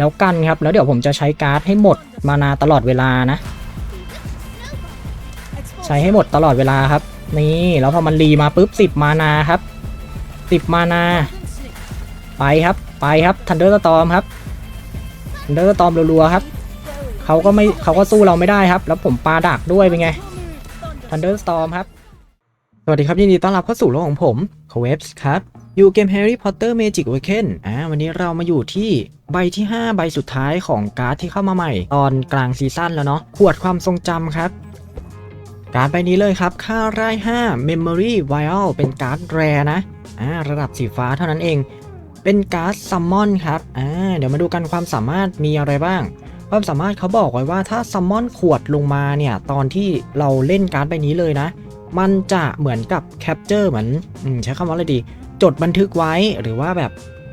แล้วกันครับ แล้วเดี๋ยวผมจะใช้การ์ดให้หมดมานาตลอดเวลานะ ใช้ให้หมดตลอดเวลาครับ นี่แล้วพอมันรีมาปุ๊บสิบมานาครับสิบมานา ไปครับไปครับทันเดอร์สตอมครับทันเดอร์สตอมรัวๆครับเขาก็ไม่เขาก็สู้เราไม่ได้ครับ แล้วผมปาดักด้วยเป็นไงทันเดอร์สตอมครับ สวัสดีครับยินดีต้อนรับเข้าสู่โลกของผมโคเวฟส์ครับ อยู่เกม Harry Potter Magic Awaken อ่าวันนี้เรามาอยู่ที่ใบที่ 5 ใบสุดท้ายของการ์ดที่เข้ามาใหม่ ตอนกลางซีซั่นแล้วเนาะขวดความทรงจำครับ การ์ดใบนี้เลยครับค่าไร่5 Memory Vial เป็นการ์ดแรนะอ่าระดับสีฟ้าเท่านั้นเอง เป็นการ์ดซัมมอนครับอ่าเดี๋ยวมาดูกันความสามารถมีอะไรบ้างความสามารถเขาบอกไว้ว่าถ้าซัมมอนขวดลงมาเนี่ย ตอนที่เราเล่นการ์ดใบนี้เลยนะ มันจะเหมือนกับแคปเจอร์เหมือนอใช้คำว่าอะไรดี จดบันทึกไว้หรือว่าแบบ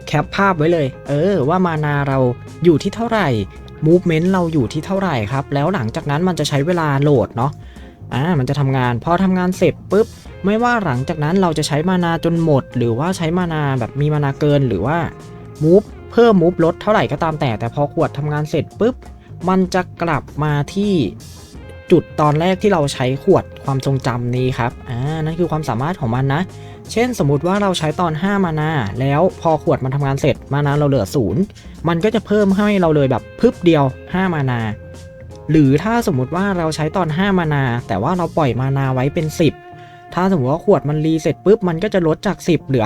แคปภาพไว้เลย เออ ว่ามานาเราอยู่ที่เท่าไหร่มูฟเมนต์เราอยู่ที่เท่าไหร่ครับ แล้วหลังจากนั้นมันจะใช้เวลาโหลดเนาะอ่ามันจะทำงาน พอทำงานเสร็จปุ๊บ ไม่ว่าหลังจากนั้นเราจะใช้มานาจนหมด หรือว่าใช้มานาแบบมีมานาเกินหรือว่ามูฟเพิ่มมูฟลดเท่าไหร่ก็ตามแต่ แต่พอขวดทำงานเสร็จปุ๊บ มันจะกลับมาที่จุดตอนแรกที่เราใช้ขวดความทรงจำนี้ครับ อ่า นั่นคือความสามารถของมันนะ เช่นสมมุติว่าเราใช้ตอน 5 มานาแล้วพอขวดมันทำงานเสร็จมานาเราเหลือศูนย์มันก็จะเพิ่มให้เราเลยแบบพึบเดียว 5 มานา หรือถ้าสมมุติว่าเราใช้ตอน 5 มานา แต่ว่าเราปล่อยมานาไว้เป็น 10 ถ้าสมมติว่าขวดมันรีเสร็จปุ๊บมันก็จะลดจาก 10 เหลือ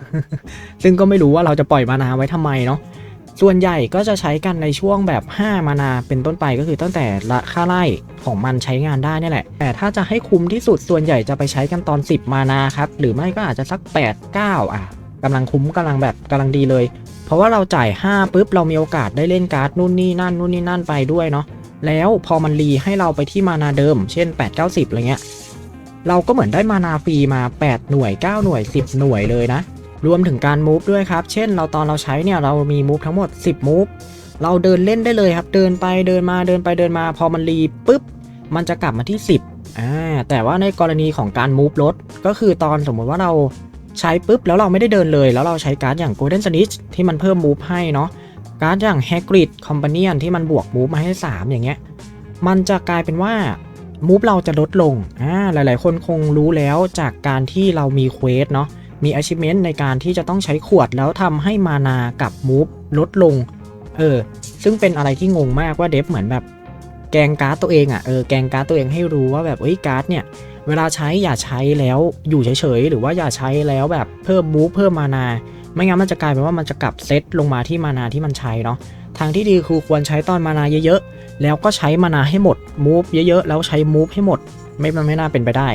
5 ซึ่งก็ไม่รู้ว่าเราจะปล่อยมานาไว้ทำไมเนาะ ส่วนใหญ่ก็จะใช้กันในช่วงแบบ 5 มานาเป็นต้นไปก็คือตั้งแต่ละค่าไล่ของมันใช้งานได้นี่แหละ แต่ถ้าจะให้คุ้มที่สุดส่วนใหญ่จะไปใช้กันตอน 10 มานาครับ หรือไม่ก็อาจจะสัก 8 9 อะกำลังคุ้มกำลังแบบกำลังดีเลย เพราะว่าเราจ่าย 5ปุ๊บเรามีโอกาสได้เล่นการ์ดนู่นนี่นั่นนู่นนี่นั่นไปด้วยเนาะแล้วพอมันรีให้เราไปที่มานาเดิม เช่น 8 9 10อะไรเงี้ยเราก็เหมือนได้มานาฟรีมา 8 หน่วย 9 หน่วย 10 หน่วยเลยนะ รวมถึงการมูฟด้วยครับ เช่น เราตอนเราใช้เนี่ยเรามีมูฟทั้งหมด 10มูฟเราเดินเล่นได้เลยครับ เดินไปเดินมาเดินไปเดินมา พอมันรีปุ๊บ มันจะกลับมาที่ 10อ่าแต่ว่าในกรณีของการมูฟรถก็คือตอนสมมุติว่าเราใช้ปุ๊บแล้วเราไม่ได้เดินเลย แล้วเราใช้การ์ดอย่าง Golden Snitch ที่มันเพิ่มมูฟให้เนาะการ์ดอย่าง Hagrid Companion ที่มันบวกมูฟมาให้ 3 อย่างเงี้ยมันจะกลายเป็นว่ามูฟเราจะลดลงอ่าหลาย ๆ คนคงรู้แล้วจากการที่เรามีเควสเนาะ มี achievement ในการที่จะต้องใช้ขวดแล้วทำให้มานากับมูฟลดลง เออ ซึ่งเป็นอะไรที่งงมากว่าเดฟเหมือนแบบแกงการ์ดตัวเองอะ่ะ เออ แกงการ์ดตัวเองให้รู้ว่าแบบเอ้ยการ์ดเนี่ย เวลาใช้อย่าใช้แล้วอยู่เฉยๆ หรือว่าอย่าใช้แล้วแบบเพิ่มมูฟเพิ่มมานา ไม่งั้นมันจะกลายเป็นว่ามันจะกลับเซตลงมาที่มานาที่มันใช้เนาะ ทางที่ดีคือควรใช้ตอนมานาเยอะๆ แล้วก็ใช้มานาให้หมดมูฟเยอะๆ แล้วใช้มูฟให้หมด ไม่มันไม่น่าเป็นไปได้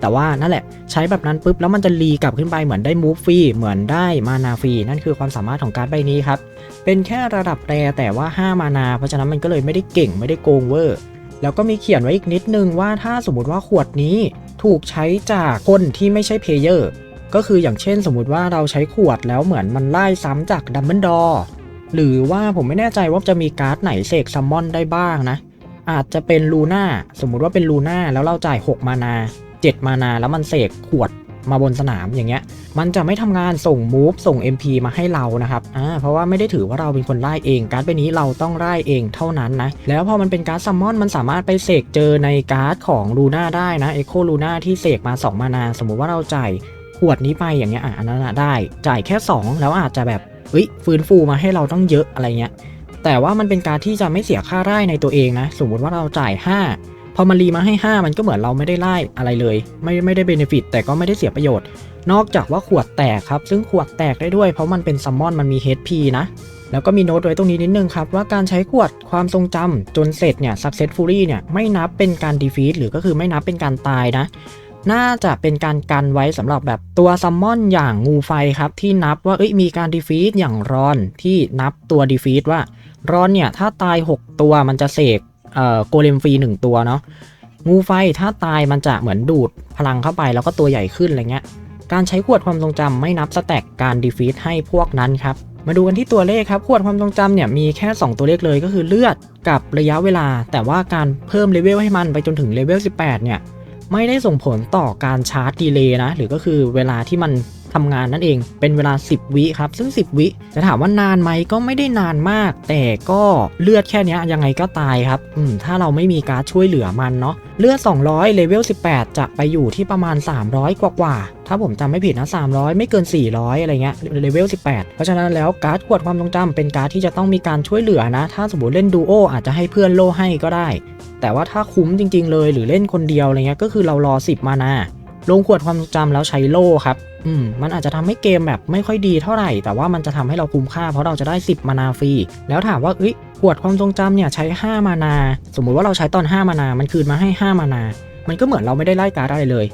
แต่ว่านั่นแหละใช้แบบนั้นปุ๊บแล้วมันจะรีกลับขึ้นไปเหมือนได้มูฟฟรีเหมือนได้มานาฟรีนั่นคือความสามารถของการ์ดใบนี้ครับ เป็นแค่ระดับแรแต่ว่า 5 มานา เพราะฉะนั้นมันก็เลยไม่ได้เก่งไม่ได้โกงเวอร์แล้วก็มีเขียนไว้อีกนิดนึงว่าถ้าสมมติว่าขวดนี้ถูกใช้จากคนที่ไม่ใช่เพลเยอร์ก็คืออย่างเช่นสมมติว่าเราใช้ขวดแล้วเหมือนมันไล่ซ้ำจากดัมเบิลดอร์หรือว่าผมไม่แน่ใจว่าจะมีการ์ดไหนเสกซัมมอนได้บ้างนะ อาจจะเป็นลูน่าสมมุติว่าเป็นลูน่าแล้วเราจ่าย 6 มานา 7 มานาแล้วมันเสกขวดมาบนสนามอย่างเงี้ย มันจะไม่ทำงานส่งมูฟส่ง MP มาให้เรานะครับ อ่า เพราะว่าไม่ได้ถือว่าเราเป็นคนไล่เอง การ์ดใบนี้เราต้องไล่เองเท่านั้นนะ แล้วพอมันเป็นการ์ดซัมมอน มันสามารถไปเสกเจอในการ์ดของลูน่าได้นะ เอโคลูน่าที่เสกมา 2 มานา สมมุติว่าเราจ่ายขวดนี้ไปอย่างเงี้ย อะอันนั้นได้ จ่ายแค่ 2 แล้วอาจจะแบบเฮ้ย ฟื้นฟูมาให้เราต้องเยอะอะไรเงี้ย แต่ว่ามันเป็นการที่จะไม่เสียค่าไร่ในตัวเองนะ สมมติว่าเราจ่าย 5 พอมันรีมาให้ 5 มันก็เหมือนเราไม่ได้ไล่อะไรเลย ไม่ไม่ได้เบนฟิตแต่ก็ไม่ได้เสียประโยชน์ นอกจากว่าขวดแตกครับ ซึ่งขวดแตกได้ด้วย เพราะมันเป็นซัมมอนมันมี HP นะ แล้วก็มีโน้ตไว้ตรงนี้นิดนึงครับ ว่าการใช้ขวดความทรงจำจนเสร็จเนี่ย successfully เนี่ยไม่นับเป็นการ defeat หรือก็คือไม่นับเป็นการตายนะน่าจะเป็นการกันไว้สำหรับแบบตัวซัมมอนอย่างงูไฟครับ ที่นับว่าเอ้ยมีการ defeat อย่างรอนที่นับตัว defeat ว่ารอนเนี่ย ถ้าตาย 6 ตัวมันจะเสก เอ่อโกเลมฟรี1ตัวเนาะงูไฟถ้าตายมันจะเหมือนดูดพลังเข้าไปแล้วก็ตัวใหญ่ขึ้นอะไรเงี้ย การใช้ขวดความทรงจำไม่นับสแต็กการดีฟีดให้พวกนั้นครับ มาดูกันที่ตัวเลขครับ ขวดความทรงจำเนี่ยมีแค่ 2 ตัวเลขเลยก็คือเลือดกับระยะเวลา แต่ว่าการเพิ่มเลเวลให้มันไปจนถึงเลเวล18 เนี่ยไม่ได้ส่งผลต่อการชาร์จดีเลย์นะ หรือก็คือเวลาที่มัน ทำงานนั่นเอง เป็นเวลา 10 วิครับ ซึ่ง 10 วิจะถามว่านานไหมก็ไม่ได้นานมาก แต่ก็เลือดแค่นี้ยังไงก็ตายครับอืมถ้าเราไม่มีการช่วยเหลือมันเนาะเลือด 200 เลเวล 18 จะไปอยู่ที่ประมาณ 300 กว่ากว่า ถ้าผมจำไม่ผิดนะ 300 ไม่เกิน 400 อะไรเงี้ย เลเวล 18 เพราะฉะนั้นแล้วการ์ดขวดความทรงจำเป็นการ์ดที่จะต้องมีการช่วยเหลือนะ ถ้าสมมติเล่นดูโออาจจะให้เพื่อนโล่ให้ก็ได้ แต่ว่าถ้าคุ้มจริง ๆ เลย หรือเล่นคนเดียวอะไรเงี้ย ก็คือเรารอ 10 มานา ลงขวดความทรงจำแล้วใช้โล่ครับ อืม มันอาจจะทำให้เกมแบบไม่ค่อยดีเท่าไหร่ แต่ว่ามันจะทำให้เราคุ้มค่าเพราะเราจะได้ 10 มานาฟรี แล้วถามว่าเอ้ยขวดความทรงจำเนี่ยใช้ 5 มานา สมมุติว่าเราใช้ตอน 5 มานา มันคืนมาให้ 5 มานา มันก็เหมือนเราไม่ได้ไล่การ์ดอะไรเลย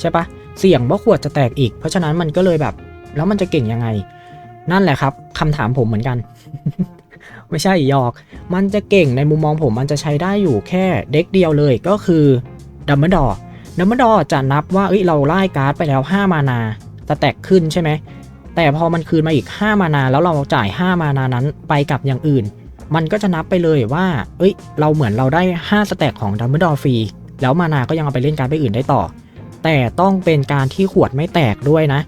ใช่ปะ เสี่ยงว่าขวดจะแตกอีก เพราะฉะนั้นมันก็เลยแบบ แล้วมันจะเก่งยังไง นั่นแหละครับคำถามผมเหมือนกัน ไม่ใช่หยอก มันจะเก่งในมุมมองผม มันจะใช้ได้อยู่แค่เด็กเดียวเลย ก็คือดัมเบิลดอ ดัมเบิลดอจะนับว่าเอ้ยเราไล่การ์ดไปแล้ว 5 มานาจะแตกขึ้นใช่ไหม แต่พอมันคืนมาอีก 5 มานาแล้วเราจ่าย 5 มานานั้นไปกับอย่างอื่น มันก็จะนับไปเลยว่า เอ้ย เราเหมือนเราได้ 5 สแต็กของดัมเบิลดอฟรี แล้วมานาก็ยังเอาไปเล่นการ์ดไปอื่นได้ต่อ แต่ต้องเป็นการที่ขวดไม่แตกด้วยนะ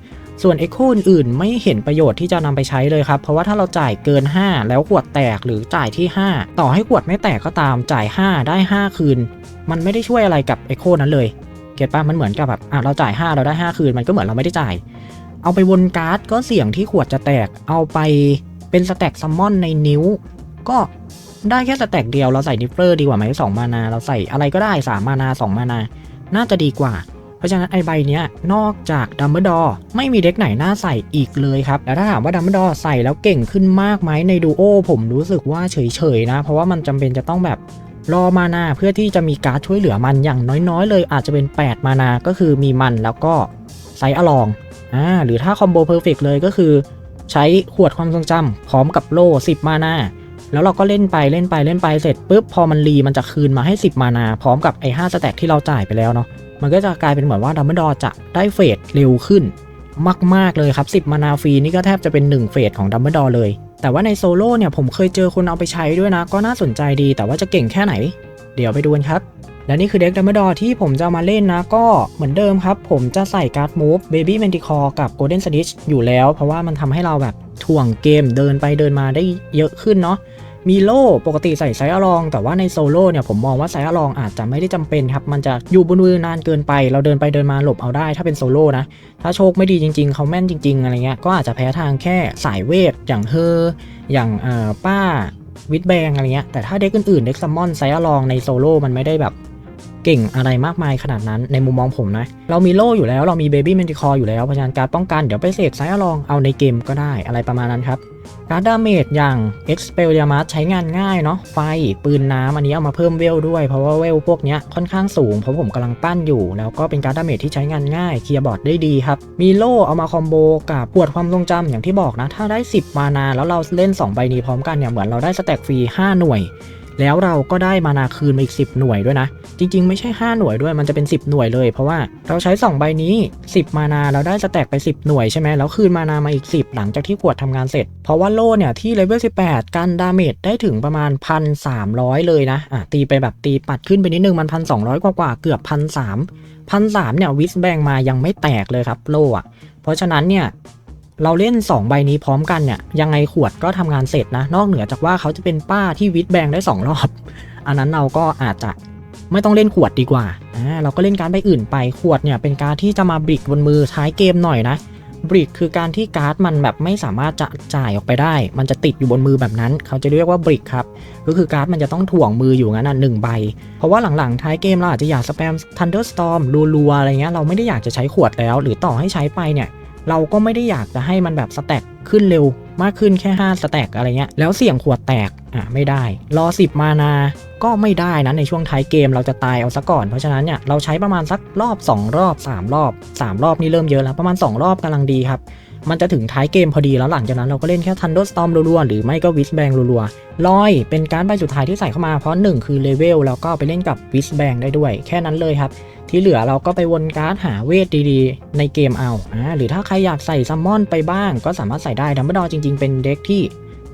ส่วน Echo อื่นไม่เห็นประโยชน์ที่จะนำไปใช้เลยครับ เพราะว่าถ้าเราจ่ายเกิน 5 แล้วขวดแตกหรือจ่ายที่ 5 ต่อให้ขวดไม่แตกก็ตามจ่าย 5 ได้ 5 คืน มันไม่ได้ช่วยอะไรกับ Echo นั้นเลย เก็ตปะมันเหมือนกับแบบอะเราจ่าย 5 เราได้ 5 คืน มันก็เหมือนเราไม่ได้จ่าย เอาไปวนการ์ดก็เสี่ยงที่ขวดจะแตก เอาไปเป็นสแต็กซัมมอนในนิ้ว ก็ได้แค่สแต็กเดียวเราใส่นิฟเฟอร์ดีกว่าไหมสองมานา เราใส่อะไรก็ได้สามมานาสองมานา น่าจะดีกว่า เพราะฉะนั้นไอใบเนี้ยนอกจากดัมเบิลดอไม่มีเด็กไหนน่าใส่อีกเลยครับ แล้วถ้าถามว่าดัมเบิลดอใส่แล้วเก่งขึ้นมากไหมในดูโอผมรู้สึกว่าเฉยๆนะ เพราะว่ามันจำเป็นจะต้องแบบ รอมานาเพื่อที่จะมีการช่วยเหลือมันอย่างน้อยๆ เลยอาจจะเป็น 8 มานาก็คือมีมันแล้วก็ไซส์อลองอ่าหรือถ้าคอมโบเพอร์เฟกเลยก็คือใช้ขวดความทรงจำพร้อมกับโล่ 10 มานาแล้วเราก็เล่นไปเล่นไปเล่นไปเสร็จปุ๊บพอมันรีมันจะคืนมาให้ 10 มานา พร้อมกับไอ้5สแต็กที่เราจ่ายไปแล้วเนาะมันก็จะกลายเป็นเหมือนว่าดัมเบิลดอจะได้เฟสเร็วขึ้น มาก ๆ เลยครับ 10 มานาฟรีนี่ก็แทบจะเป็น 1 เฟสของดัมเบิลดอเลย แต่ว่าในโซโล่เนี่ยผมเคยเจอคนเอาไปใช้ด้วยนะ ก็น่าสนใจดี แต่ว่าจะเก่งแค่ไหน เดี๋ยวไปดูกันครับ และนี่คือเด็กดัมเบิลดอที่ผมจะมาเล่นนะ ก็เหมือนเดิมครับ ผมจะใส่การ์ดมูฟเบบี้แมนติคอร์กับโกลเด้นสติชอยู่แล้ว เพราะว่ามันทำให้เราแบบถ่วงเกมเดินไปเดินมาได้เยอะขึ้นเนาะ มีโล่ปกติใส่ไซส์อลอง แต่ว่าในโซโล่เนี่ยผมมองว่าไซส์อลองอาจจะไม่ได้จำเป็นครับ มันจะอยู่บนมือนานเกินไป เราเดินไปเดินมาหลบเอาได้ถ้าเป็นโซโล่นะ ถ้าโชคไม่ดีจริงๆ เขาแม่นจริง ๆ อะไรเงี้ย ก็อาจจะแพ้ทางแค่สายเวท อย่างเฮอ อย่างป้าวิดแบงอะไรเงี้ย แต่ถ้าเด็กอื่นๆ เด็กซัมมอนไซส์อลองในโซโล่มันไม่ได้แบบ เก่งอะไรมากมายขนาดนั้นในมุมมองผมนะ เรามีโล่อยู่แล้วเรามีเบบี้แมนติคออยู่แล้วเพราะฉะนั้นการป้องกันเดี๋ยวไปเสกไซส์อลองเอาในเกมก็ได้อะไรประมาณนั้นครับการดดาเมจอย่าง e x p e l l i a m u s ใช้งานง่ายเนาะไฟปืนน้ำอันนี้เอามาเพิ่มเวลด้วยเพราะว่าเวลพวกนี้ค่อนข้างสูงเพราะผมกำลังปั้นอยู่ แล้วก็เป็นการดาเมจที่ใช้งานง่ายเคลียร์บอร์ดได้ดีครับ มีโล่เอามาคอมโบกับปวดความทรงจำอย่างที่บอกนะ ถ้าได้ 10 มานา แล้วเราเล่น 2 ใบนี้พร้อมกันเนี่ยเหมือนเราได้สแต็กฟรี 5 หน่วย แล้วเราก็ได้มานาคืนมาอีก 10 หน่วยด้วยนะ จริง ๆ ไม่ใช่ 5 หน่วยด้วยมันจะเป็น 10 หน่วยเลย เพราะว่าเราใช้ 2 ใบนี้ 10 มานาเราได้สแต็กไป 10 หน่วยใช่ไหมแล้วคืนมานามาอีก 10 หลังจากที่ขวดทำงานเสร็จ เพราะว่าโล่เนี่ยที่เลเวล18 กันดาเมจได้ถึงประมาณ 1,300 เลยนะอะตีไปแบบตีปัดขึ้นไปนิดนึงมัน 1,200 กว่ากว่าเกือบ 1,300 1,300เนี่ยวิสแบงมายังไม่แตกเลยครับโล่อะเพราะฉะนั้นเนี่ย เราเล่น 2 ใบนี้พร้อมกันเนี่ยยังไงขวดก็ทำงานเสร็จนะ นอกเหนือจากว่าเขาจะเป็นป้าที่วิดแบงได้ 2 รอบ อันนั้นเราก็อาจจะไม่ต้องเล่นขวดดีกว่าอ่าเราก็เล่นการใบอื่นไปขวดเนี่ยเป็นการที่จะมาบริกบนมือท้ายเกมหน่อยนะบริกคือการที่การ์ดมันแบบไม่สามารถจะจ่ายออกไปได้ มันจะติดอยู่บนมือแบบนั้น เขาจะเรียกว่าบริกครับ ก็คือการ์ดมันจะต้องถ่วงมืออยู่งั้นน่ะหนึ่งใบ เพราะว่าหลังๆท้ายเกมเราอาจจะอยากสแปม Thunderstorm รัวๆอะไรเงี้ย เราไม่ได้อยากจะใช้ขวดแล้ว หรือต่อให้ใช้ไปเนี่ย เราก็ไม่ได้อยากจะให้มันแบบสแต็กขึ้นเร็วมากขึ้นแค่ 5 สแต็กอะไรเงี้ย แล้วเสี่ยงขวดแตก อะไม่ได้ รอ 10 มานา ก็ไม่ได้นะ ในช่วงท้ายเกมเราจะตายเอาซะก่อน เพราะฉะนั้นเนี่ยเราใช้ประมาณสักรอบ 2 รอบ 3 รอบ 3 รอบนี่เริ่มเยอะแล้ว ประมาณ 2 รอบกำลังดีครับ มันจะถึงท้ายเกมพอดีแล้วหลังจากนั้นเราก็เล่นแค่ Thunderstorm รัวๆ หรือไม่ก็ w i s b a n g รัวๆลอยเป็นการใบสุดท้ายที่ใส่เข้ามาเพราะ1คือเลเวลแล้วก็ไปเล่นกับ w i s b a n g ได้ด้วย แค่นั้นเลยครับ ที่เหลือเราก็ไปวนการ์ดหาเวทดีๆ ในเกมเอาอ่าหรือถ้าใครอยากใส่ซัมมอนไปบ้าง ก็สามารถใส่ได้ดัมเบิลดอจริงๆ เป็นเด็กที่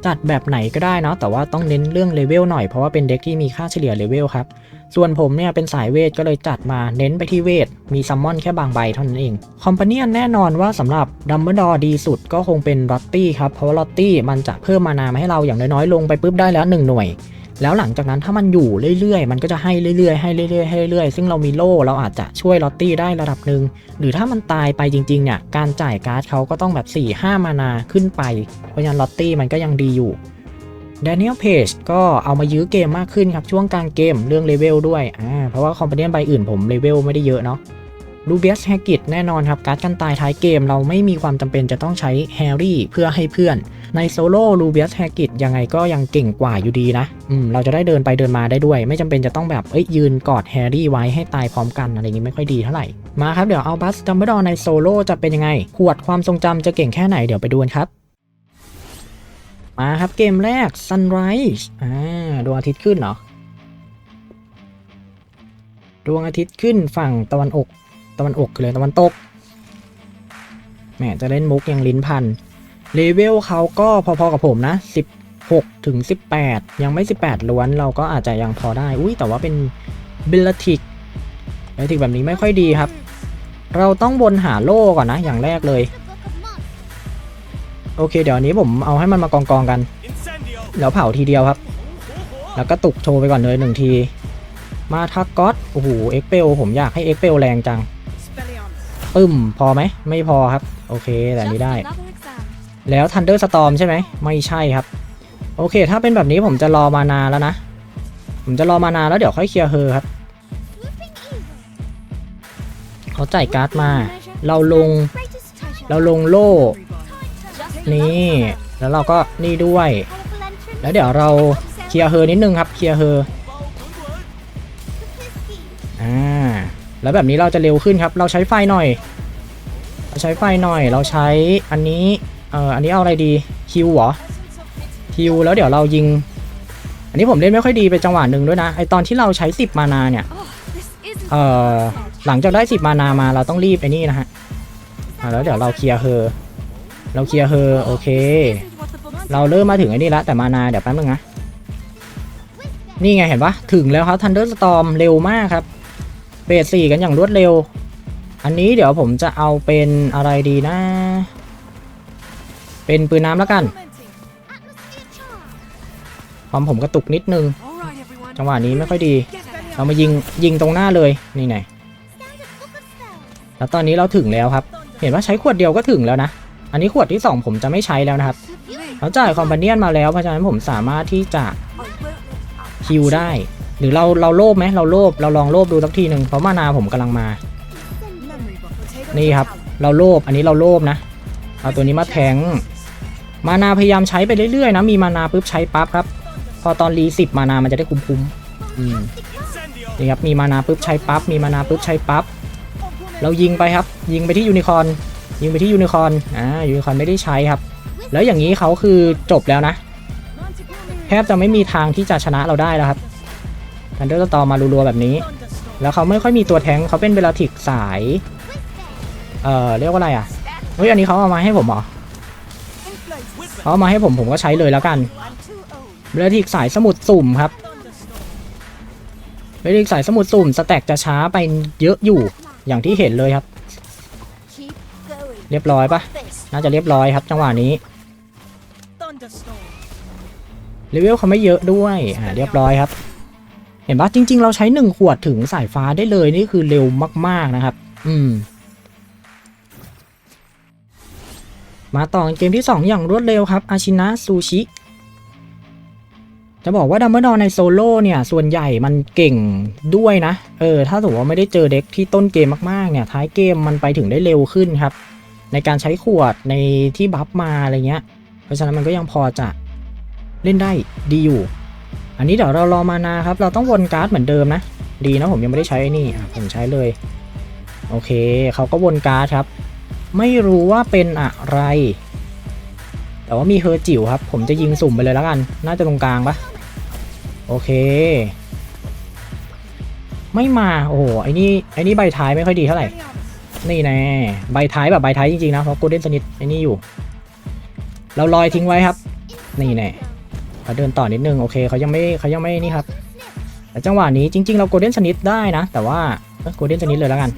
จัดแบบไหนก็ได้เนาะแต่ว่าต้องเน้นเรื่องเลเวลหน่อยเพราะว่าเป็นเด็กที่มีค่าเฉลี่ยเลเวลครับ ส่วนผมเนี่ยเป็นสายเวทก็เลยจัดมาเน้นไปที่เวท มีซัมมอนแค่บางใบเท่านั้นเองคอมพานีแน่นอนว่าสำหรับดัมเบิลดอดีสุดก็คงเป็นลอตตี้ครับ เพราะว่าลอตตี้มันจะเพิ่มมานามาให้เราอย่างน้อยๆลงไปปุ๊บได้แล้ว 1 หน่วย แล้วหลังจากนั้นถ้ามันอยู่เรื่อยๆ มันก็จะให้เรื่อยๆ ให้เรื่อยๆ ให้เรื่อยๆ ซึ่งเรามีโล่เราอาจจะช่วยลอตตี้ได้ระดับหนึ่ง หรือถ้ามันตายไปจริงๆ เนี่ย การจ่ายการ์ดเขาก็ต้องแบบ 4-5 มานาขึ้นไป เพราะฉะนั้นลอตตี้มันก็ยังดีอยู่ Daniel Page ก็เอามายื้อเกมมากขึ้นครับ ช่วงกลางเกมเรื่องเลเวลด้วย อ่า เพราะว่าคอมเพนียนใบอื่นผมเลเวลไม่ได้เยอะเนาะ ลูเบียสแฮกิตแน่นอนครับการ์ดกันตายท้ายเกมเราไม่มีความจำเป็นจะต้องใช้แฮร์รี่เพื่อให้เพื่อน ในโซโล่ลูเบียสแฮกิตยังไงก็ยังเก่งกว่าอยู่ดีนะอืมเราจะได้เดินไปเดินมาได้ด้วย ไม่จำเป็นจะต้องแบบเอ้ยยืนกอดแฮร์รี่ไว้ให้ตายพร้อมกันอะไรอย่างงี้ไม่ค่อยดีเท่าไหร่มาครับเดี๋ยวเอาบัสดัมเบิลดอในโซโล่จะเป็นยังไงขวดความทรงจำจะเก่งแค่ไหนเดี๋ยวไปดูกันครับมาครับเกมแรก Sunrise อ่าดวงอาทิตย์ขึ้นเหรอดวงอาทิตย์ขึ้นฝั่งตะวันอก ตะวันอกคือเลยตะวันตกแหมจะเล่นมุกยังลิ้นพันเลเวลเขาก็พอๆกับผมนะ 16 ถึง 18 ยังไม่ 18 ล้วนเราก็อาจจะยังพอได้ อุ้ยแต่ว่าเป็นเบลติกเบลติกแบบนี้ไม่ค่อยดีครับ เราต้องวนหาโล่ก่อนนะ อย่างแรกเลย โอเค เดี๋ยวนี้ผมเอาให้มันมากองกองๆกัน แล้วเผาทีเดียวครับ แล้วก็ตุกโชว์ไปก่อนเลยหนึ่งที มาทักก๊อตโอ้โหเอ็กเปลผมอยากให้เอ็กเปลแรงจัง ปึ้ม พอไหม ไม่พอครับ โอเค แต่อันนี้ได้ แล้ว Thunder Storm ใช่ไหม ไม่ใช่ครับ โอเค ถ้าเป็นแบบนี้ผมจะรอมานานแล้วนะ ผมจะรอมานานแล้วเดี๋ยวค่อยเคลียร์เฮอครับ เขาจ่ายการ์ดมา เราลง เราลงโล่ นี่ แล้วเราก็นี่ด้วย แล้วเดี๋ยวเราเคลียร์เฮอนิดนึงครับ เคลียร์เฮออ่ แล้วแบบนี้เราจะเร็วขึ้นครับ เราใช้ไฟหน่อย เราใช้ไฟหน่อย เราใช้อันนี้ เอ่อ อันนี้เอาอะไรดีคิวเหรอคิวแล้วเดี๋ยวเรายิง อันนี้ผมเล่นไม่ค่อยดีไปจังหวะหนึ่งด้วยนะ ไอตอนที่เราใช้ 10 มานาเนี่ย เอ่อ หลังจากได้ 10 มานามาเราต้องรีบไอ้นี่นะฮะอ่าแล้วเดี๋ยวเราเคลียร์เฮอเราเคลียร์เฮอโอเค เราเริ่มมาถึงไอ้นี่แล้วแต่มานาเดี๋ยวแป๊บนึงนะ นี่ไงเห็นปะถึงแล้วครับ Thunder Storm เร็วมากครับ เบสสี่กันอย่างรวดเร็ว อันนี้เดี๋ยวผมจะเอาเป็นอะไรดีนะ เป็นปืนน้ำแล้วกัน ความผมกระตุกนิดนึง จังหวะนี้ไม่ค่อยดี เรามายิงยิงตรงหน้าเลยนี่ไงแล้วตอนนี้เราถึงแล้วครับ เห็นว่าใช้ขวดเดียวก็ถึงแล้วนะ อันนี้ขวดที่สองผมจะไม่ใช้แล้วนะครับเขาจ่ายคอมพาเนียนมาแล้วเพราะฉะนั้นผมสามารถที่จะคิวได้ หรือเราเราโลภไหมเราโลภเราลองโลภดูสักทีหนึ่งเพราะมานาผมกำลังมา นี่ครับ เราโลภอันนี้เราโลภนะเอาตัวนี้มาแทงมานาพยายามใช้ไปเรื่อยๆนะมีมานาปุ๊บใช้ปั๊บครับ พอตอนรีสิบมานามันจะได้คุ้มๆอืมนี่ครับมีมานาปุ๊บใช้ปั๊บมีมานาปุ๊บใช้ปั๊บเรายิงไปครับ ยิงไปที่ยูนิคอนยิงไปที่ยูนิคอนอ่ายูนิคอนไม่ได้ใช้ครับ แล้วอย่างนี้เขาคือจบแล้วนะ แทบจะไม่มีทางที่จะชนะเราได้แล้วครับ ทันเดอร์ตอมารัวๆแบบนี้ แล้วเขาไม่ค่อยมีตัวแทงค์เขาเป็นเบลติกสาย เอ่อ เรียกว่าอะไรอะเฮ้ยอันนี้เขาเอามาให้ผมเหรอเขาเอามาให้ผมผมก็ใช้เลยแล้วกันเบลติกสายสมุดสุ่มครับเบลติกสายสมุดสุ่มสแต็กจะช้าไปเยอะอยู่อย่างที่เห็นเลยครับ เรียบร้อยปะน่าจะเรียบร้อยครับ จังหวะนี้เลเวลเขาไม่เยอะด้วยอ่าเรียบร้อยครับ เห็นปะจริง ๆ เราใช้หนึ่งขวดถึงสายฟ้าได้เลยนี่คือเร็วมาก ๆนะครับ อืม มาต่อเกมที่ 2 อย่างรวดเร็วครับอาชินะซูชิจะบอกว่าดัมเบิลดอในโซโล่เนี่ย ส่วนใหญ่มันเก่งด้วยนะ เออ ถ้าสมมติว่าไม่ได้เจอเด็กที่ต้นเกมมากๆเนี่ย ท้ายเกมมันไปถึงได้เร็วขึ้นครับ ในการใช้ขวดในที่บัฟมาอะไรเงี้ย เพราะฉะนั้นมันก็ยังพอจะเล่นได้ดีอยู่ อันนี้เดี๋ยวเรารอมานาครับ เราต้องวนการ์ดเหมือนเดิมนะ ดีนะผมยังไม่ได้ใช้ไอ้นี่ผมใช้เลย โอเคเขาก็วนการ์ดครับ ไม่รู้ว่าเป็นอะไร แต่ว่ามีเฮอร์จิ๋วครับ ผมจะยิงสุ่มไปเลยแล้วกัน น่าจะตรงกลางปะโอเค ไม่มา โอ้โหไอ้นี่ไอ้นี่ใบท้ายไม่ค่อยดีเท่าไหร่ นี่แน่ใบท้ายแบบใบท้ายจริงๆนะเพราะโกลเด้นสนิทไอ้นี่อยู่ เราลอยทิ้งไว้ครับ นี่แน่ เขาเดินต่อนิดนึงโอเคเขายังไม่เขายังไม่นี่ครับแต่จังหวะนี้จริง ๆ เราโกลเด้นสนิทได้นะ แต่ว่าโกลเด้นสนิทเลยแล้วกัน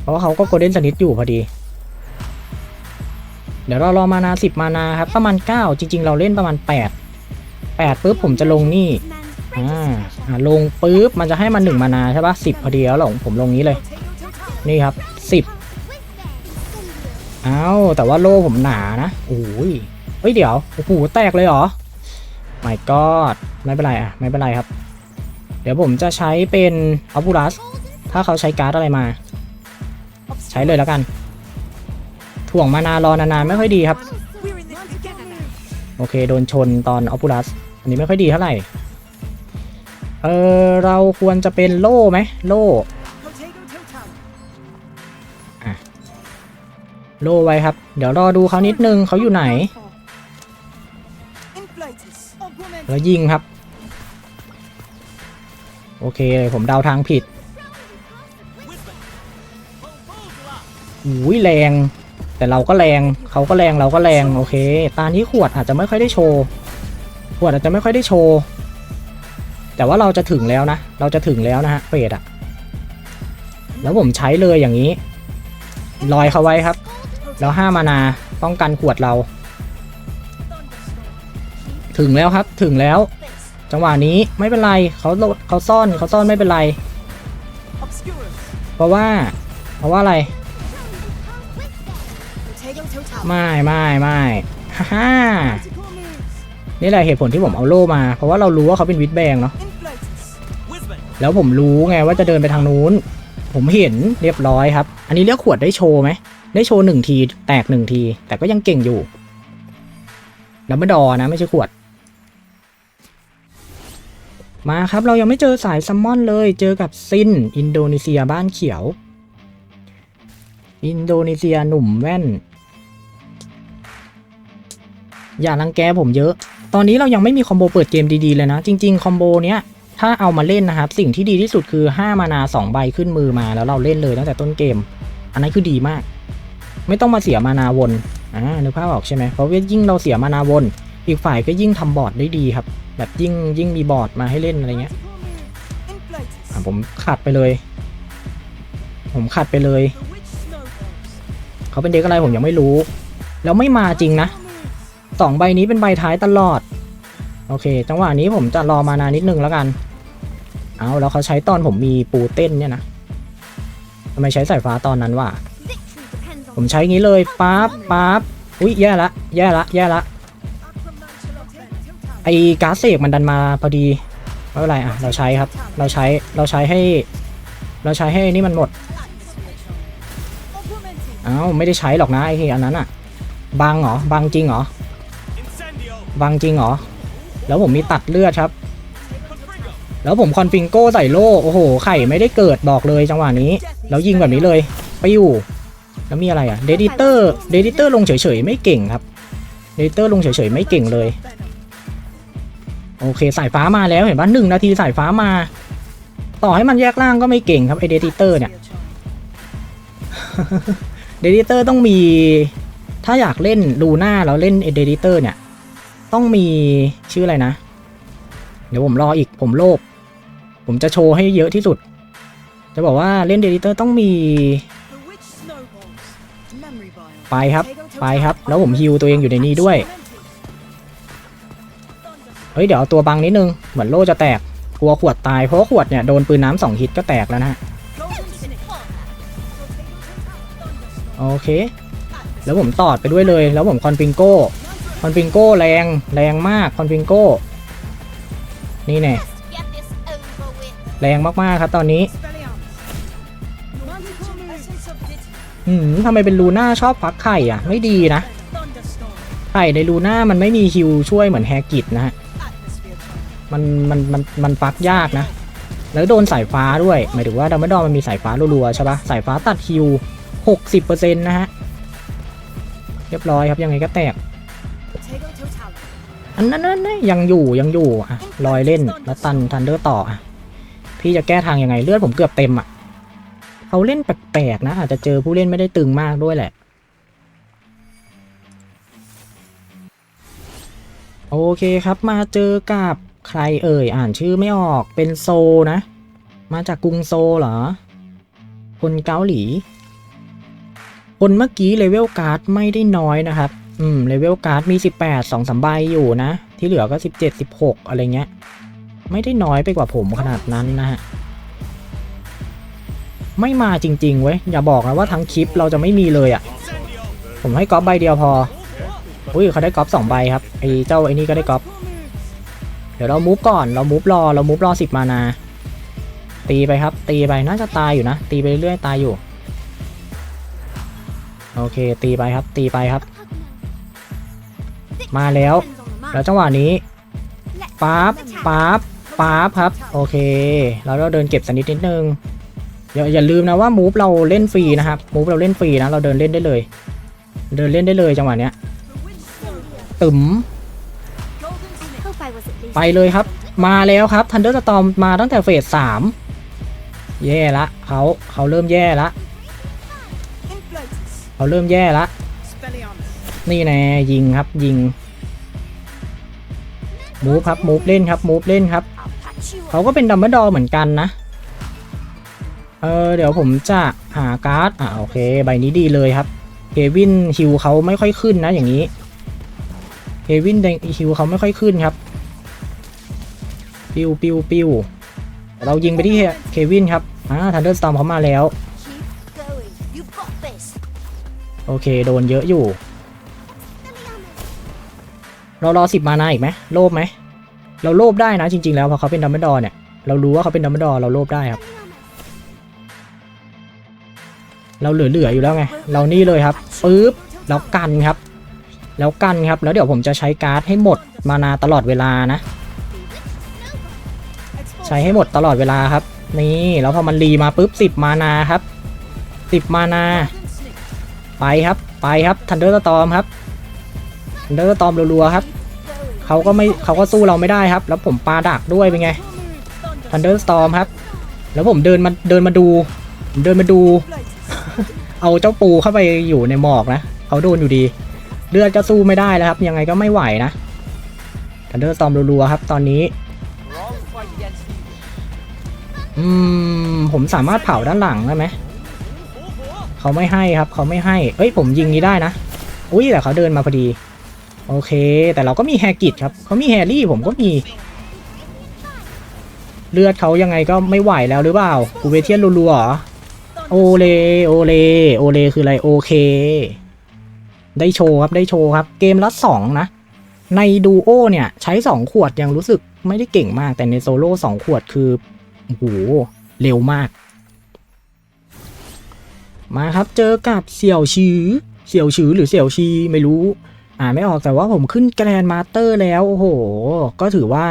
เพราะว่าเขาก็โกลเด้นสนิทอยู่พอดี เดี๋ยวเรารอมานาสิบมานาครับประมาณเก้าจริง ๆ เราเล่นประมาณแปดแปดปุ๊บผมจะลงนี่อ่าอ่าลงปุ๊บมันจะให้มันหนึ่งมานาใช่ปะสิบพอดีแล้วหรอผมลงนี้เลย นี่ครับสิบอ้าวแต่ว่าโล่ผมหนานะโอ้ย เฮ้ยเดี๋ยวโอ้โหแตกเลยเหรอไม่กอดไม่เป็นไรอะไม่เป็นไรครับ เดี๋ยวผมจะใช้เป็นออบูรัสถ้าเขาใช้การ์ดอะไรมา ใช้เลยแล้วกัน ถ่วงมานารอนานๆไม่ค่อยดีครับ โอเคโดนชนตอนออ p ูรัสอันนี้ไม่ค่อยดีเท่าไหร่เออเราควรจะเป็นโล่ไหมโล่โล่ไว้ครับ เดี๋ยวรอดูเขานิดนึงเขาอยู่ไหน แล้วยิงครับ โอเคผมเดาทางผิดอุ้ยแรง แต่เราก็แรงเขาก็แรงเราก็แรงโอเค ตานี้ขวดอาจจะไม่ค่อยได้โชว์ขวดอาจจะไม่ค่อยได้โชว์แต่ว่าเราจะถึงแล้วนะ เราจะถึงแล้วนะฮะเฟดอะแล้วผมใช้เลยอย่างนี้ ลอยเขาไว้ครับ แล้วห้ามานาป้องกันขวดเรา ถึงแล้วครับถึงแล้ว จังหวะนี้ไม่เป็นไรเขาโหลดเขาซ่อนเขาซ่อนไม่เป็นไร เพราะว่า เพราะว่าอะไร ไม่ไม่ไม่ฮ่าฮ่านี่แหละเหตุผลที่ผมเอาโล่มา เพราะว่าเรารู้ว่าเขาเป็นวิดแบงเนาะแล้วผมรู้ไงว่าจะเดินไปทางนู้น ผมเห็นเรียบร้อยครับ อันนี้เรียกขวดได้โชว์ไหมได้โชว์หนึ่งที แตกหนึ่งที แต่ก็ยังเก่งอยู่แล้วไม่ดอนะ ไม่ใช่ขวด มาครับ เรายังไม่เจอสายซัมมอนเลย เจอกับซิน อินโดนีเซียบ้านเขียว อินโดนีเซียหนุ่มแว่น อย่ารังแกผมเยอะ ตอนนี้เรายังไม่มีคอมโบเปิดเกมดีๆเลยนะ จริง ๆ คอมโบเนี้ย ถ้าเอามาเล่นนะครับ สิ่งที่ดีที่สุดคือ 5 มานา 2 ใบขึ้นมือมาแล้วเราเล่นเลยตั้งแต่ต้นเกม อันนั้นคือดีมาก ไม่ต้องมาเสียมานาวนอ่านึกภาพออกใช่ไหมเพราะว่ายิ่งเราเสียมานาวน อีกฝ่ายก็ยิ่งทำบอร์ดได้ดีครับ แบบยิ่งยิ่งมีบอร์ดมาให้เล่นอะไรเงี้ยอะผมขัดไปเลย ผมขัดไปเลย เขาเป็นเด็กอะไรผมยังไม่รู้ แล้วไม่มาจริงนะสองใบนี้เป็นใบท้ายตลอด โอเค จังหวะนี้ผมจะรอมานานนิดนึงแล้วกัน เอาแล้วเขาใช้ตอนผมมีปูเต้นเนี่ยนะทำไมใช้สายฟ้าตอนนั้นวะผมใช้งี้เลยปั๊บปั๊บอุ้ยแย่ละ แย่ละ แย่ละ ไอ้การ์ดเสกมันดันมาพอดีไม่เป็นไรอะเราใช้ครับ เราใช้เราใช้ให้ เราใช้ให้นี่มันหมดเอ้าไม่ได้ใช้หรอกนะไอ้อันนั้นอะบังเหรอบังจริงเหรอบังจริงเหรอแล้วผมมีตัดเลือดครับ แล้วผมคอนฟิงโก้ใส่โล่โอ้โหไข่ไม่ได้เกิดบอกเลยจังหวะนี้ แล้วยิงแบบนี้เลยไปิ้วแล้วมีอะไรอะเดดิเตอร์เดดิเตอร์ลงเฉยๆไม่เก่งครับเดดิเตอร์ลงเฉยๆไม่เก่งเลย โอเคสายฟ้ามาแล้วเห็นปะหนึ่งนาทีสายฟ้ามา ต่อให้มันแยกล่างก็ไม่เก่งครับไอเดดิเตอร์เนี่ยเดดิเตอร์ต้องมี ถ้าอยากเล่นลูน่าแล้วเล่นเดดิเตอร์เนี่ย ต้องมีชื่ออะไรนะ เดี๋ยวผมรออีกผมโลภผมจะโชว์ให้เยอะที่สุด จะบอกว่าเล่นเดดิเตอร์ต้องมี ไปครับ ไปครับ แล้วผมฮิวตัวเองอยู่ในนี้ด้วยเฮ้ยเดี๋ยวเอาตัวบังนิดนึง เหมือนโล่จะแตก กลัวขวดตาย เพราะว่าขวดเนี่ยโดนปืนน้ำสองฮิตก็แตกแล้วนะฮะโอเค แล้วผมตอดไปด้วยเลย แล้วผมคอนฟิงโก้ คอนฟิงโก้แรง แรงมาก คอนฟิงโก้ นี่แน่แรงมากๆครับตอนนี้อืมทำไมเป็นลูน่าชอบฟักไข่อะ ไม่ดีนะ ไข่ในลูน่ามันไม่มีฮิวช่วยเหมือนแฮกิตนะฮะ มันมันมันมันฟักยากนะ แล้วโดนสายฟ้าด้วย หมายถึงว่าดัมเบิลดอมันมีสายฟ้ารัวๆใช่ปะสายฟ้าตัดฮิวหกสิบเปอร์เซ็นต์นะฮะ เรียบร้อยครับยังไงก็แตก อันนั้นนั่นยังอยู่ยังอยู่อะลอยเล่นแล้วตันทันเดอร์ต่ออะพี่จะแก้ทางยังไงเลือดผมเกือบเต็มอะเขาเล่นแปลกๆนะ อาจจะเจอผู้เล่นไม่ได้ตึงมากด้วยแหละ โอเคครับมาเจอกับ ใครเอ่ยอ่านชื่อไม่ออกเป็นโซนะ มาจากกรุงโซเหรอ คนเกาหลี คนเมื่อกี้เลเวลการ์ดไม่ได้น้อยนะครับ อืมเลเวลการ์ดมี 18 2สามใบอยู่นะ ที่เหลือก็ 17 16 อะไรเงี้ย ไม่ได้น้อยไปกว่าผมขนาดนั้นนะฮะไม่มาจริง ๆ เว้ย อย่าบอกนะว่าทั้งคลิปเราจะไม่มีเลยอะ่ะ ผมให้ก๊อปใบเดียวพอ อุ้ยเขาได้ก๊อปสองใบครับไอ้เจ้าไอ้นี่ก็ได้ก๊อป เดี๋ยวเรามูฟก่อน เรามูฟรอ เรามูฟรอสิบมานา ตีไปครับ ตีไป น่าจะตายอยู่นะ ตีไปเรื่อยตายอยู่ โอเค ตีไปครับ ตีไปครับ มาแล้ว แล้วจังหวะนี้ปั๊บปั๊บปั๊บครับ โอเค แล้วเราเดินเก็บสักนิดนิดนึง อย่าอย่าลืมนะว่ามูฟเราเล่นฟรีนะครับ มูฟเราเล่นฟรีนะ เราเดินเล่นได้เลย เดินเล่นได้เลยจังหวะเนี้ยตึ๋ม ไปเลยครับ มาแล้วครับทันเดอร์สตอมมาตั้งแต่เฟสสามแย่ละเขาเขาเริ่มแย่ละเขาเริ่มแย่ละนี่แน่ยิงครับยิงมูฟครับมูฟเล่นครับมูฟเล่นครับเขาก็เป็นดัมเบิลดอเหมือนกันนะเออเดี๋ยวผมจะหาการ์ดอ่าโอเค ใบนี้ดีเลยครับเควินฮิวเขาไม่ค่อยขึ้นนะอย่างนี้เควินฮิวเขาไม่ค่อยขึ้นครับ ปิวปิวปิวเรายิงไปที่เควินครับอ่าทันเดอร์สตอมเขามาแล้ว โอเค โดนเยอะอยู่ เรารอสิบมานาอีกไหมโลภไหม เราโลภได้นะจริง ๆ แล้วเพราะเขาเป็นดัมเบิลดอเนี่ย เรารู้ว่าเขาเป็นดัมเบิลดอเราโลภได้ครับ เราเหลือๆอยู่แล้วไง เรานี่เลยครับปึ๊บแล้วกันครับ แล้วกันครับ แล้วเดี๋ยวผมจะใช้การ์ดให้หมดมานาตลอดเวลานะ ใช้ให้หมดตลอดเวลาครับ นี่แล้วพอมันรีมาปุ๊บสิบมานาครับสิบมานา ไปครับไปครับทันเดอร์สตอมครับทันเดอร์สตอมรัวๆครับเขาก็ไม่เขาก็สู้เราไม่ได้ครับ แล้วผมปาดักด้วยเป็นไงทันเดอร์สตอมครับ แล้วผมเดินมาเดินมาดูเดินมาดู เอาเจ้าปูเข้าไปอยู่ในหมอกนะเขาโดนอยู่ดี เลือดก็สู้ไม่ได้แล้วครับ ยังไงก็ไม่ไหวนะทันเดอร์สตอมรัวๆครับ ตอนนี้ อืม ผมสามารถเผาด้านหลังได้ไหม เขาไม่ให้ครับ เขาไม่ให้ เอ้ย ผมยิงนี้ได้นะ อุ้ยแต่เขาเดินมาพอดี โอเค แต่เราก็มีแฮกิตครับ เขามีแฮร์รี่ผมก็มี เลือดเขายังไงก็ไม่ไหวแล้วหรือเปล่ากูเวเทียนรัวๆหรอโอเล โอเล โอเลคืออะไร โอเค ได้โชว์ครับ ได้โชว์ครับ เกมละสองนะ ในดูโอเนี่ย ใช้สองขวดยังรู้สึกไม่ได้เก่งมาก แต่ในโซโล่สองขวดคือ โอ้โห เร็วมาก มาครับเจอกับเสี่ยวชือเสี่ยวชือหรือเสี่ยวชีไม่รู้ อ่านไม่ออกแต่ว่าผมขึ้นแกรนมาสเตอร์แล้ว โอ้โห ก็ถือว่า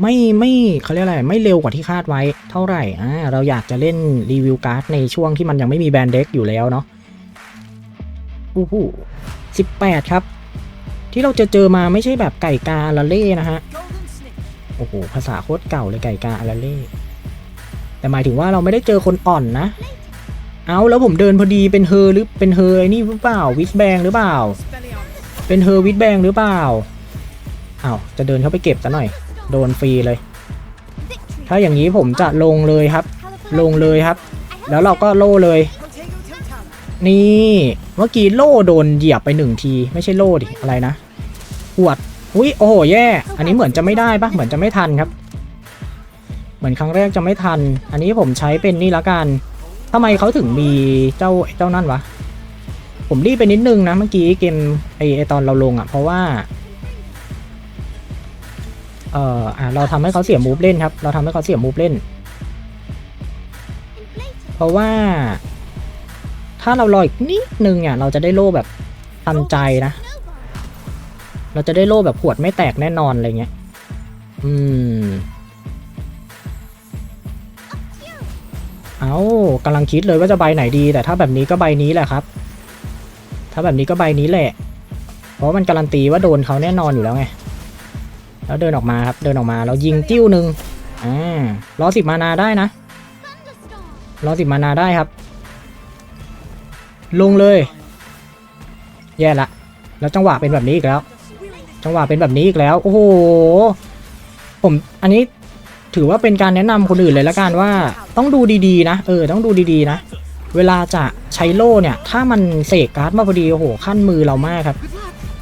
ไม่ไม่เขาเรียกอะไร ไม่เร็วกว่าที่คาดไว้เท่าไหร่อ่าเราอยากจะเล่นรีวิวการ์ดในช่วงที่มันยังไม่มีแบรนด์เด็กอยู่แล้วเนาะโอ้โหสิบแปดครับ ที่เราจะเจอมาไม่ใช่แบบไก่กาละเล่นะฮะ อ้โหภาษาโคตรเก่าเลยไก่กาอาราเล่แต่หมายถึงว่าเราไม่ได้เจอคนอ่อนนะ เอาแล้วผมเดินพอดีเป็นเฮอหรือเป็นเฮอไอ้นี่หรือเปล่าวิสแบงหรือเปล่า เป็นเฮอวิสแบงหรือเปล่าอ้าวจะเดินเข้าไปเก็บซะหน่อย โดนฟรีเลย ถ้าอย่างนี้ผมจะลงเลยครับ ลงเลยครับ แล้วเราก็โล่เลย นี่เมื่อกี้โล่โดนเหยียบไปหนึ่งที ไม่ใช่โล่ดิอะไรนะขวด อุ้ยโอ้โหแย่ อันนี้เหมือนจะไม่ได้ปะเหมือนจะไม่ทันครับ เหมือนครั้งแรกจะไม่ทัน อันนี้ผมใช้เป็นนี่ละกันทำไมเขาถึงมีเจ้าเจ้านั่นวะ ผมรีบไปนิดนึงนะเมื่อกี้เกมไอไอตอนเราลงอะ เพราะว่า เอ่ออะเราทำให้เขาเสียมูฟเล่นครับ เราทำให้เขาเสียมูฟเล่น เพราะว่า ถ้าเรารออีกนิดนึงเนี่ยเราจะได้โล่แบบทันใจนะ เราจะได้โล่แบบขวดไม่แตกแน่นอนอะไรเงี้ย อืม เอากำลังคิดเลยว่าจะใบไหนดี แต่ถ้าแบบนี้ก็ใบนี้แหละครับ ถ้าแบบนี้ก็ใบนี้แหละ เพราะมันการันตีว่าโดนเขาแน่นอนอยู่แล้วไง แล้วเดินออกมาครับ เดินออกมาเรายิงจิ้วหนึ่งอ่ารอสิบมานาได้นะ รอสิบมานาได้ครับ ลงเลย แย่ละ แล้วจังหวะเป็นแบบนี้อีกแล้ว จังหวะเป็นแบบนี้อีกแล้ว โอ้โห ผมอันนี้ถือว่าเป็นการแนะนำคนอื่นเลยละกันว่า ต้องดูดีๆ นะ เออ ต้องดูดีๆ นะ เวลาจะใช้โล่เนี่ย ถ้ามันเสกการ์ดมาพอดี โอ้โห ขั้นมือเรามากครับ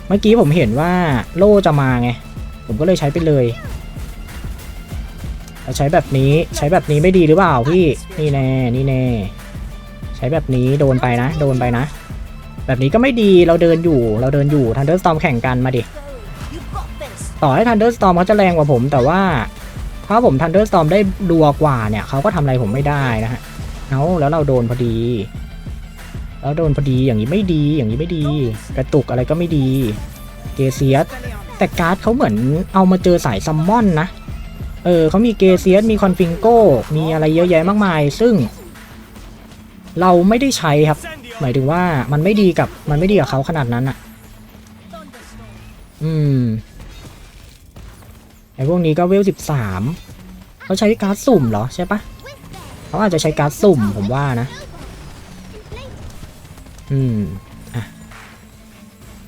เมื่อกี้ผมเห็นว่าโล่จะมาไง ผมก็เลยใช้ไปเลยใช้แบบนี้ใช้แบบนี้ไม่ดีหรือเปล่าพี่ นี่แน่ นี่แน่ ใช้แบบนี้โดนไปนะ โดนไปนะ แบบนี้ก็ไม่ดีเราเดินอยู่ เราเดินอยู่ทันเดอร์สตอมแข่งกันมาดิ ต่อให้ทันเดอร์สตอมเขาจะแรงกว่าผม แต่ว่าถ้าผมทันเดอร์สตอมได้ดัวกว่าเนี่ยเขาก็ทำอะไรผมไม่ได้นะฮะเอาแล้วเราโดนพอดี แล้วโดนพอดีอย่างนี้ไม่ดีอย่างนี้ไม่ดี กระตุกอะไรก็ไม่ดีเกเซียสแต่การ์ดเขาเหมือนเอามาเจอสายซัมมอนนะเออเขามีเกเซียสมีคอนฟิงโก้ มีอะไรเยอะแยะมากมาย ซึ่ง เราไม่ได้ใช้ครับ หมายถึงว่ามันไม่ดีกับมันไม่ดีกับเขาขนาดนั้นอะ Thunderstorm. อืม ไอพวกนี้ก็เวลสิบสามเขาใช้การ์ดสุ่มเหรอใช่ปะเขาอาจจะใช้การ์ดสุ่มผมว่านะ อืม อะ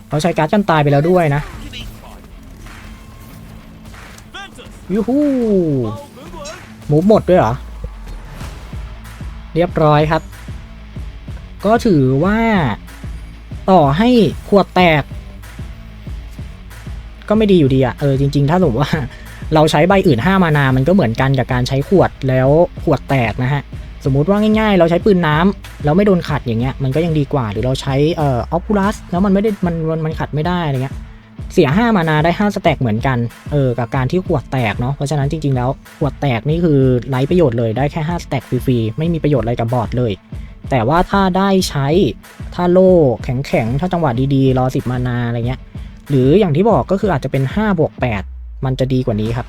เขาใช้การ์ดกันตายไปแล้วด้วยนะยูฮูมูหมดด้วยเหรอ เรียบร้อยครับ ก็ถือว่าต่อให้ขวดแตก ก็ไม่ดีอยู่ดีอะเออจริง ๆ ถ้าสมมติว่า เราใช้ใบอื่น 5 มานา มันก็เหมือนกันกับการใช้ขวดแล้วขวดแตกนะฮะ สมมุติว่าง่ายๆ เราใช้ปืนน้ำแล้วไม่โดนขัดอย่างเงี้ย มันก็ยังดีกว่า หรือเราใช้เอ่อออคูลัสแล้วมันไม่ได้มันมันมันขัดไม่ได้อะไรเงี้ย เสีย 5 มานาได้ 5 สแต็กเหมือนกัน เออ กับการที่ขวดแตกเนาะ เพราะฉะนั้นจริงๆ แล้วขวดแตกนี่คือไร้ประโยชน์เลย ได้แค่5สแต็กฟรีๆ ไม่มีประโยชน์อะไรกับบอร์ดเลย แต่ว่าถ้าได้ใช้ ถ้าโล่แข็งๆ ถ้าจังหวะดีๆ รอ 10 มานาอะไรเงี้ย หรืออย่างที่บอกก็คืออาจจะเป็น5บวก8 มันจะดีกว่านี้ครับ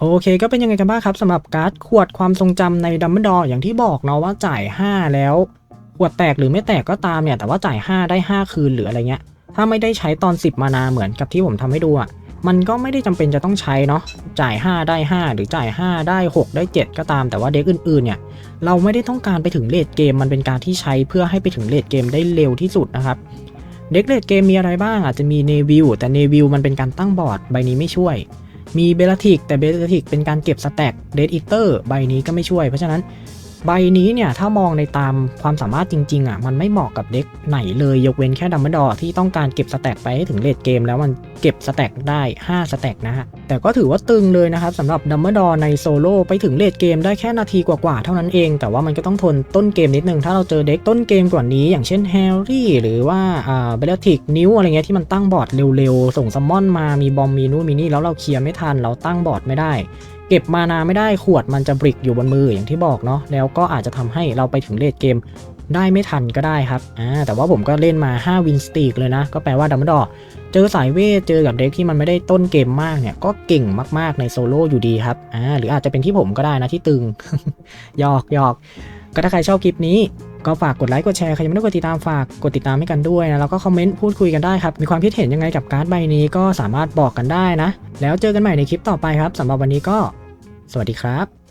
โอเคก็เป็นยังไงกันบ้างครับสำหรับการ์ดขวดความทรงจำในดัมเบิลดออย่างที่บอกเนาะว่าจ่าย 5 แล้ว ขวดแตกหรือไม่แตกก็ตามเนี่ย แต่ว่าจ่าย 5 ได้ 5 คืนหรืออะไรเงี้ย ถ้าไม่ได้ใช้ตอน 10 มานาเหมือนกับที่ผมทำให้ดูอะมันก็ไม่ได้จำเป็นจะต้องใช้เนาะจ่าย 5 ได้ 5 หรือจ่าย 5 ได้ 6 ได้ 7 ก็ตามแต่ว่าเด็กอื่นๆเนี่ย เราไม่ได้ต้องการไปถึงเลดเกมมันเป็นการที่ใช้เพื่อให้ไปถึงเลดเกมได้เร็วที่สุดนะครับ เด็กเลดเกมมีอะไรบ้างอาจจะมีเนวิลแต่เนวิลมันเป็นการตั้งบอร์ดใบนี้ไม่ช่วย มีเบลติกแต่เบลติกเป็นการเก็บสแต็กเดดอิเตอร์ใบนี้ก็ไม่ช่วย เพราะฉะนั้น ใบนี้เนี่ยถ้ามองในตามความสามารถจริงๆอะมันไม่เหมาะกับเด็กไหนเลยยกเว้นแค่ดัมเบิลดอที่ต้องการเก็บสแต็กไปให้ถึงเลดเกมแล้วมันเก็บสแต็กได้ 5 สแต็กนะฮะ แต่ก็ถือว่าตึงเลยนะครับสำหรับดัมเบิลดอในโซโล่ไปถึงเลดเกมได้แค่นาทีกว่าๆเท่านั้นเอง แต่ว่ามันก็ต้องทนต้นเกมนิดนึง ถ้าเราเจอเด็กต้นเกมกว่านี้ อย่างเช่นแฮร์รี่หรือว่าอ่าเบลติกนิ้วอะไรเงี้ยที่มันตั้งบอร์ดเร็วๆส่งซัมมอนมามีบอมมีนู่นมีนี่แล้วเราเคลียร์ไม่ทันเราตั้งบอร์ดไม่ได้ เก็บมานาไม่ได้ขวดมันจะบริกอยู่บนมืออย่างที่บอกเนาะแล้วก็อาจจะทำให้เราไปถึงเลดเกมได้ไม่ทันก็ได้ครับอ่าแต่ว่าผมก็เล่นมา 5 วินสตีกเลยนะ ก็แปลว่าดัมเบดอเจอสายเวท เจอกับเด็กที่มันไม่ได้ต้นเกมมากเนี่ย ก็เก่งมากๆในโซโล่อยู่ดีครับอ่าหรืออาจจะเป็นที่ผมก็ได้นะที่ตึงหยอกหยอกก็ถ้าใครชอบคลิปนี้ ก็ฝากกดไลค์กดแชร์ใครยังไม่ได้กดติดตามฝากกดติดตามให้กันด้วยนะแล้วก็คอมเมนต์พูดคุยกันได้ครับ มีความคิดเห็นยังไงกับการ์ดใบนี้ก็สามารถบอกกันได้นะ แล้วเจอกันใหม่ในคลิปต่อไปครับสำหรับวันนี้ก็ สวัสดีครับ